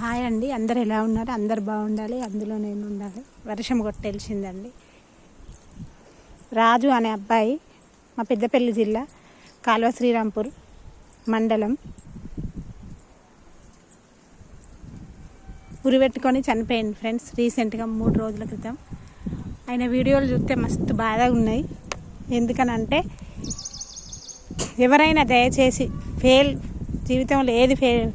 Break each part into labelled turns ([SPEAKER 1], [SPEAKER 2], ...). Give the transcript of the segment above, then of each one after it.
[SPEAKER 1] Hi అండి. అందరు ఎలా ఉన్నారు? అందరు బాగుండాలి. అందులో నేను ఉండాలి. వర్షం కొట్టేసిందండి రాజు అనే అబ్బాయి మా పెద్దపల్లి జిల్లా కాల్వ శ్రీరాంపూర్ మండలం. ఉరిపెట్టుకొని చనిపోయింది ఫ్రెండ్స్ రీసెంట్గా మూడు రోజుల క్రితం. ఆయన వీడియోలు చూస్తే మస్తు బాధగా ఉన్నాయి. ఎందుకనంటే ఎవరైనా దయచేసి ఫెయిల్ జీవితంలో ఏది ఫెయిల్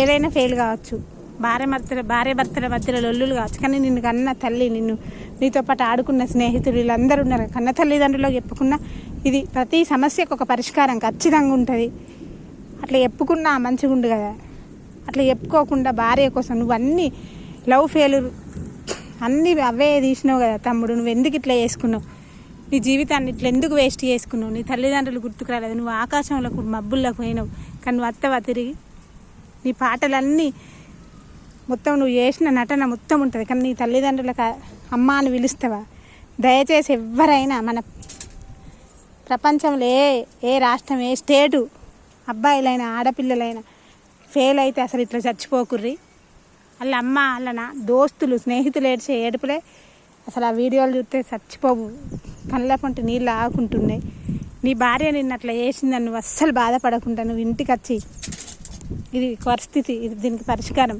[SPEAKER 1] ఏదైనా ఫెయిల్ కావచ్చు. భార్య భర్తల భార్య భర్తల మధ్యలో లొల్లులు కావచ్చు. కానీ నిన్ను కన్న తల్లి నిన్ను నీతో పాటు ఆడుకున్న స్నేహితులు వీళ్ళందరూ ఉన్నారు. కన్న తల్లిదండ్రులకు చెప్పుకున్న ఇది ప్రతి సమస్యకు ఒక పరిష్కారం ఖచ్చితంగా ఉంటుంది. అట్లా చెప్పుకున్నా మంచిగా ఉండు కదా. అట్లా చెప్పుకోకుండా భార్య కోసం నువ్వు అన్నీ లవ్ ఫెయిల్యూర్ అన్నీ అవే తీసినావు కదా తమ్ముడు. నువ్వు ఎందుకు ఇట్లా చేసుకున్నావు? నీ జీవితాన్ని ఇట్లా ఎందుకు వేస్ట్ చేసుకున్నావు? నీ తల్లిదండ్రులు గుర్తుకు రాలేదు. నువ్వు ఆకాశంలో మబ్బుల్లోకి పోయినావు. కానీ నువ్వు అత్తవా తిరిగి? నీ పాటలన్నీ మొత్తం నువ్వు చేసిన నటన మొత్తం ఉంటుంది. కానీ నీ తల్లిదండ్రులకు అమ్మ అని పిలుస్తావా? దయచేసి ఎవరైనా మన ప్రపంచంలో ఏ ఏ రాష్ట్రం ఏ స్టేటు అబ్బాయిలైనా ఆడపిల్లలైనా ఫెయిల్ అయితే అసలు ఇట్లా చచ్చిపోకుర్రి. వాళ్ళ అమ్మ వాళ్ళ నా దోస్తులు స్నేహితులు ఏడ్చే ఏడుపులే అసలు ఆ వీడియోలు చూస్తే చచ్చిపోవు. కళ్ళ పంటి నీళ్ళు ఆకుంటున్నాయి. నీ భార్య నిన్ను అట్లా చేసిందని నువ్వు అస్సలు బాధపడకుండా నువ్వు ఇంటికి వచ్చి ఇది పరిస్థితి ఇది దీనికి పరిష్కారం.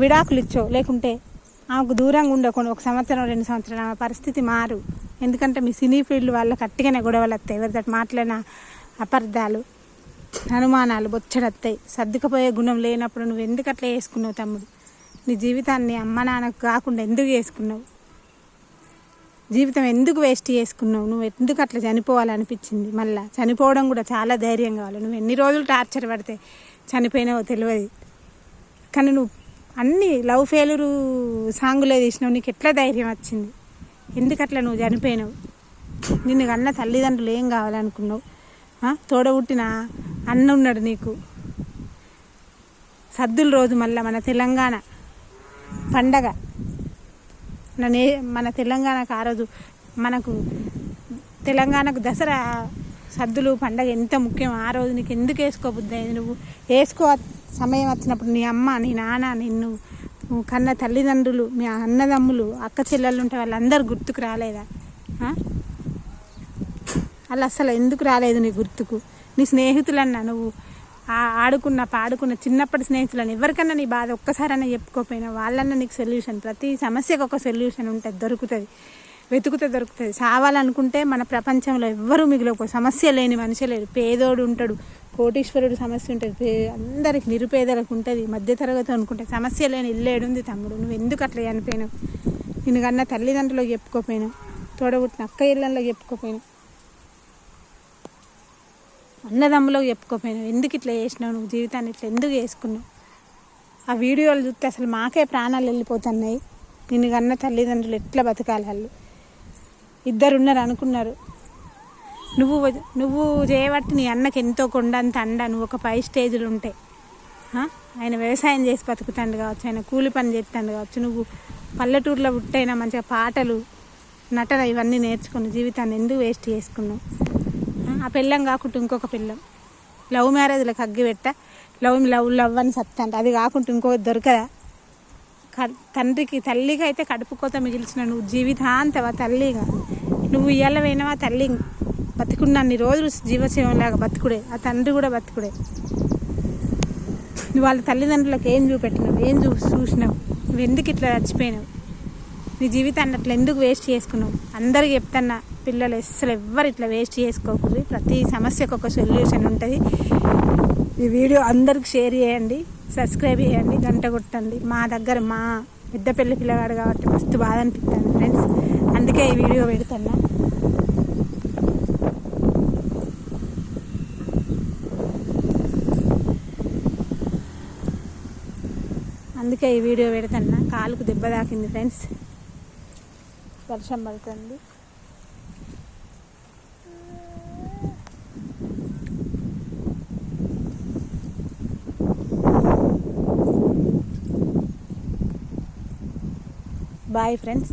[SPEAKER 1] విడాకులు ఇచ్చో లేకుంటే ఆమెకు దూరంగా ఉండకుండా ఒక సంవత్సరం రెండు సంవత్సరాలు ఆమె పరిస్థితి మారు. ఎందుకంటే మీ సినీ ఫీల్డ్ వాళ్ళ కట్టిగానే గొడవలు వస్తాయి. ఎవరితో మాట్లాడిన అపార్థాలు అనుమానాలు బొచ్చడత్తాయి సర్దుకుపోయే గుణం లేనప్పుడు నువ్వు ఎందుకు అట్లా వేసుకున్నావు తమ్ముడు? నీ జీవితాన్ని అమ్మ నాన్నకు కాకుండా ఎందుకు చేసుకున్నావు? జీవితం ఎందుకు వేస్ట్ చేసుకున్నావు? నువ్వు ఎందుకు అట్లా చనిపోవాలనిపించింది? మళ్ళీ చనిపోవడం కూడా చాలా ధైర్యం కావాలి. నువ్వు ఎన్ని రోజులు టార్చర్ పడితే చనిపోయినావో తెలియదు. కానీ నువ్వు అన్ని లవ్ ఫెయిలరు సాంగులే తీసినావు నీకు ఎట్లా ధైర్యం వచ్చింది? ఎందుకట్లా నువ్వు చనిపోయినావు? నిన్ను కన్న తల్లిదండ్రులు ఏం కావాలనుకున్నావు? ఆ? తోడబుట్టిన అన్న ఉన్నాడు నీకు. సద్దుల రోజు మళ్ళీ మన తెలంగాణ పండగ. మన నే మన తెలంగాణకు ఆ రోజు మనకు తెలంగాణకు దసరా సద్దులు పండగ ఎంత ముఖ్యం? ఆ రోజు నీకు ఎందుకు వేసుకోబుద్ది నువ్వు వేసుకో సమయం వచ్చినప్పుడు నీ అమ్మ నీ నాన్న నిన్ను నువ్వు కన్న తల్లిదండ్రులు మీ అన్నదమ్ములు అక్క చెల్లెళ్ళు ఉంటే వాళ్ళందరూ గుర్తుకు రాలేదా? వాళ్ళు అసలు ఎందుకు రాలేదు నీ గుర్తుకు? నీ స్నేహితులన్నా నువ్వు ఆడుకున్న పాడుకున్న చిన్నప్పటి స్నేహితులను ఎవరికన్నా నీ బాధ ఒక్కసారైనా చెప్పుకోపోయినా వాళ్ళన్నా నీకు సొల్యూషన్. ప్రతి సమస్యకు ఒక సొల్యూషన్ ఉంటుంది దొరుకుతుంది. వెతుకుతే దొరుకుతుంది. చావాలనుకుంటే మన ప్రపంచంలో ఎవ్వరూ మిగిలిపోయి సమస్య లేని మనిషి లేరు పేదోడు ఉంటాడు. కోటీశ్వరుడు సమస్య ఉంటుంది. పే అందరికి నిరుపేదలకు ఉంటుంది. మధ్యతరగతి అనుకుంటే సమస్య లేని ఇల్లేడుంది తమ్ముడు. నువ్వు ఎందుకు అట్లా చనిపోయినావు? నిన్ను కన్నా తల్లిదండ్రులకు చెప్పుకోపోయినావు తోడబుట్టిన అక్క ఇళ్ళల్లో చెప్పుకోపోయినావు అన్నదమ్ములకు చెప్పుకోపోయినావు ఎందుకు ఇట్లా చేసినావు? నువ్వు జీవితాన్ని ఇట్లా ఎందుకు చేసుకున్నావు? ఆ వీడియోలు చూస్తే అసలు మాకే ప్రాణాలు వెళ్ళిపోతున్నాయి. నిన్ను కన్నా తల్లిదండ్రులు ఎట్లా బతకాలి వాళ్ళు? ఇద్దరు ఉన్నారు అనుకున్నారు. నువ్వు నువ్వు చేయబట్టి నీ అన్నకి ఎంతో కొండంత అండ నువ్వు ఒక పై స్టేజ్లు ఉంటే. ఆయన వ్యవసాయం చేసి బతుకుతాడు కావచ్చు ఆయన కూలి పని చేస్తాడు కావచ్చు. నువ్వు పల్లెటూరులో పుట్టైనా మంచిగా పాటలు నటన ఇవన్నీ నేర్చుకుని జీవితాన్ని ఎందుకు వేస్ట్ చేసుకున్నావు? ఆ? పిల్లం కాకుండా ఇంకొక పిల్లం లవ్ మ్యారేజ్లకు అగ్గి పెట్ట లవ్ లవ్ లవ్ అని సత్తంట అది కాకుండా ఇంకొకటి దొరకదా? తండ్రికి తల్లిగా అయితే కడుపు కోత మిగిల్చిన నువ్వు జీవితాంతవా తల్లిగా? నువ్వు ఇయ్యాల పోయినవా తల్లి? బతుకున్నన్ని రోజులు జీవశివంలాగా బతుకుడే. ఆ తండ్రి కూడా బతుకుడే. నువ్వు వాళ్ళ తల్లిదండ్రులకు ఏం చూపెట్టినావు? ఏం చూ చూసినావు? నువ్వు ఎందుకు ఇట్లా చచ్చిపోయినావు? నీ జీవితాన్ని అట్లా ఎందుకు వేస్ట్ చేసుకున్నావు? అందరికి చెప్తున్నా పిల్లలు అస్సలు ఎవ్వరు ఇట్లా వేస్ట్ చేసుకోకూడదు. ప్రతి సమస్యకు ఒక సొల్యూషన్ ఉంటుంది. ఈ వీడియో అందరికి షేర్ చేయండి. సబ్స్క్రైబ్ చేయండి గంట కొట్టండి. మా దగ్గర మా పెద్ద పెళ్ళి పిల్లగాడు కాబట్టి మస్తు బాధ అనిపిస్తుంది ఫ్రెండ్స్ అందుకే ఈ వీడియో పెడుతున్నా. అందుకే ఈ వీడియో పెడుతున్నా. కాలుకు దెబ్బ తాకింది ఫ్రెండ్స్ వర్షం పడుతుంది. Bye friends